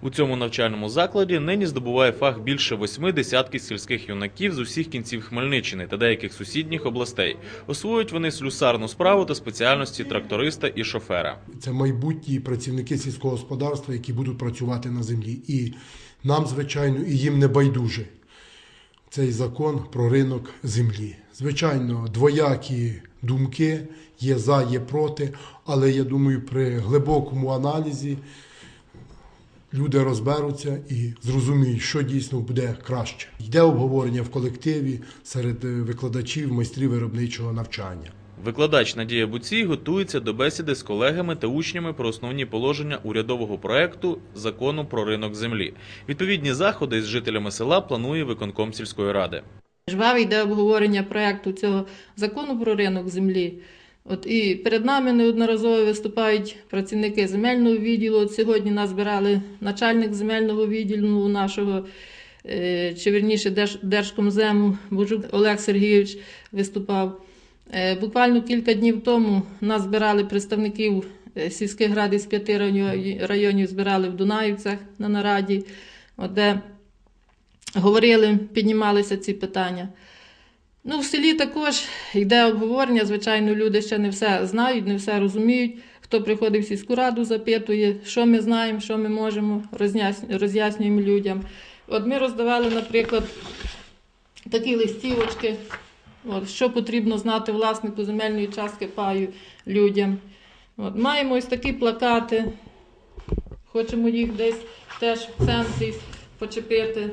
У цьому навчальному закладі нині здобуває фах більше восьми десятків сільських юнаків з усіх кінців Хмельниччини та деяких сусідніх областей. Освоюють вони слюсарну справу та спеціальності тракториста і шофера. Це майбутні працівники сільського господарства, які будуть працювати на землі. І нам, звичайно, і їм не байдуже цей закон про ринок землі. Звичайно, двоякі думки є за, є проти, але я думаю, при глибокому аналізі люди розберуться і зрозуміють, що дійсно буде краще. Йде обговорення в колективі серед е, викладачів, майстрів виробничого навчання. Викладач Надія Буцій готується до бесіди з колегами та учнями про основні положення урядового проекту закону про ринок землі. Відповідні заходи з жителями села планує виконком сільської ради. Жваве йде обговорення проекту цього закону про ринок землі. От і перед нами неодноразово виступають працівники земельного відділу. От сьогодні нас збирали начальник земельного відділу нашого, е, чи вірніше Держ- Держкомзему Божук Олег Сергійович виступав. Е, Буквально кілька днів тому нас збирали представників е, сільських рад із п'яти районів збирали в Дунаївцях на нараді, де говорили, піднімалися ці питання. Ну, в селі також йде обговорення. Звичайно, люди ще не все знають, не все розуміють. Хто приходить в сільську раду, запитує, що ми знаємо, що ми можемо, роз'яснюємо людям. От ми роздавали, наприклад, такі листівочки, от, що потрібно знати власнику земельної частки паю людям. От, маємо ось такі плакати. Хочемо їх десь теж в центрі почепити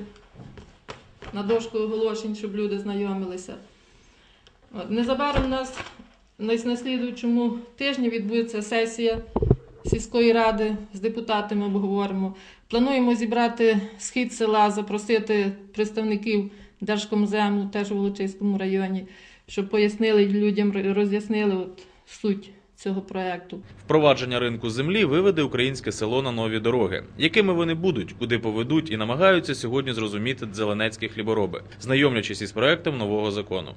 на дошку оголошень, щоб люди знайомилися. От, незабаром у нас на наслідуючому тижні відбудеться сесія сільської ради з депутатами обговоримо. Плануємо зібрати схід села, запросити представників Держкомзему, теж у Волочиському районі, щоб пояснили людям, роз'яснили от суть цього проекту. Впровадження ринку землі виведе українське село на нові дороги. Якими вони будуть, куди поведуть і намагаються сьогодні зрозуміти зеленецькі хлібороби, знайомлячись із проектом нового закону.